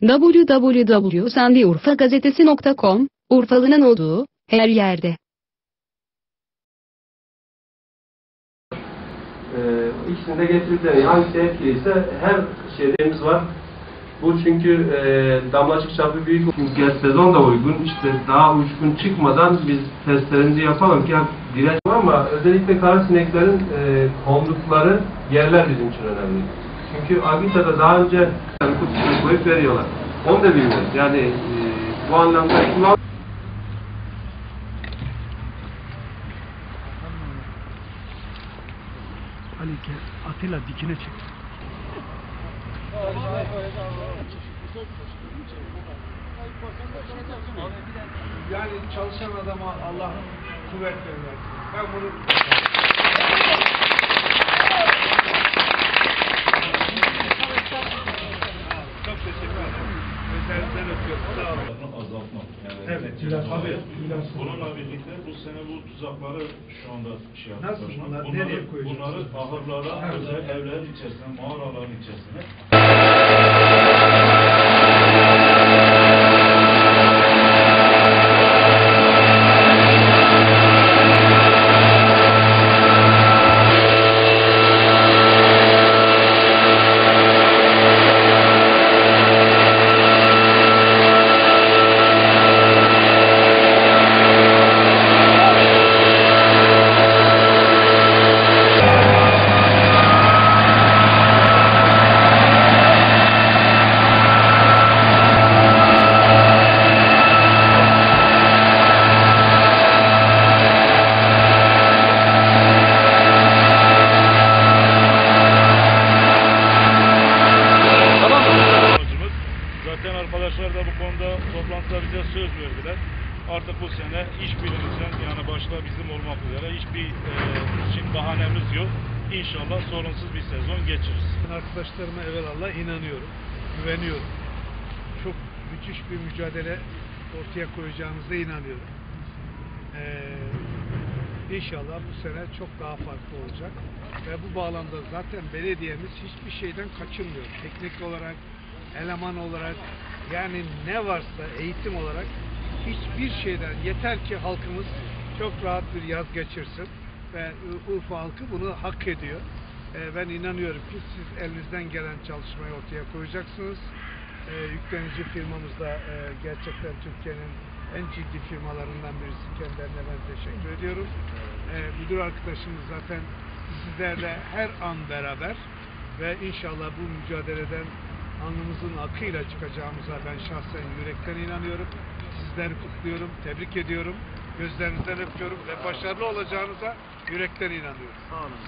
www.sendiurfagazetesi.com, Urfalı'nın olduğu, her yerde. Ee, ikisini de getirdikleri hangisi etkiliyse her şeyimiz var. Bu çünkü e, damlacık çapı büyük. Çünkü sezon da uygun. İşte daha uçkun çıkmadan biz testlerimizi yapalım ki direnç ama özellikle kara sineklerin e, kondukları yerler bizim için önemli. Çünkü Agita'da daha önce yani kutusuna koyup veriyorlar. Onu da bilmiyoruz. Yani e, bu anlamda kullan Ali gel, Atilla dikine çek. Yani çalışan adama Allah'ın kuvvet verir. Ben bunu çok teşekkür ederim. Özellikle öpüyorum. Sağ olun. Azaltmak. Yani Evet, tabii. Bununla birlikte bu sene bu tuzakları şu anda şey yaptık. Nasıl bunlar? Bunları, Nereye koyacağız? Bunları ahırlara, Evet. özel evlerin içerisine, mağaraların içerisine arkadaşlar da bu konuda toplantıda bize söz verdiler. Artık bu sene işbirliğimizden yani başta bizim olmak üzere hiçbir e, için bahanemiz yok. İnşallah sorunsuz bir sezon geçiririz. Ben arkadaşlarıma evvelallah inanıyorum, güveniyorum. Çok müthiş bir mücadele ortaya koyacağınıza inanıyorum. Ee, inşallah bu sene çok daha farklı olacak. Ve bu bağlamda zaten belediyemiz hiçbir şeyden kaçınmıyor. Teknik olarak, eleman olarak, yani ne varsa eğitim olarak hiçbir şeyden yeter ki halkımız çok rahat bir yaz geçirsin ve Urfa halkı bunu hak ediyor. Ee, ben inanıyorum ki siz elinizden gelen çalışmayı ortaya koyacaksınız. Ee, yüklenici firmamız da e, gerçekten Türkiye'nin en ciddi firmalarından birisi. Kendilerine ben teşekkür ediyorum. Ee, müdür arkadaşımız zaten sizlerle her an beraber ve inşallah bu mücadeleden alnımızın akıyla çıkacağımıza ben şahsen yürekten inanıyorum. Sizleri kutluyorum, tebrik ediyorum. Gözlerinizden öpüyorum ve başarılı olacağınıza yürekten inanıyorum. Sağ olun.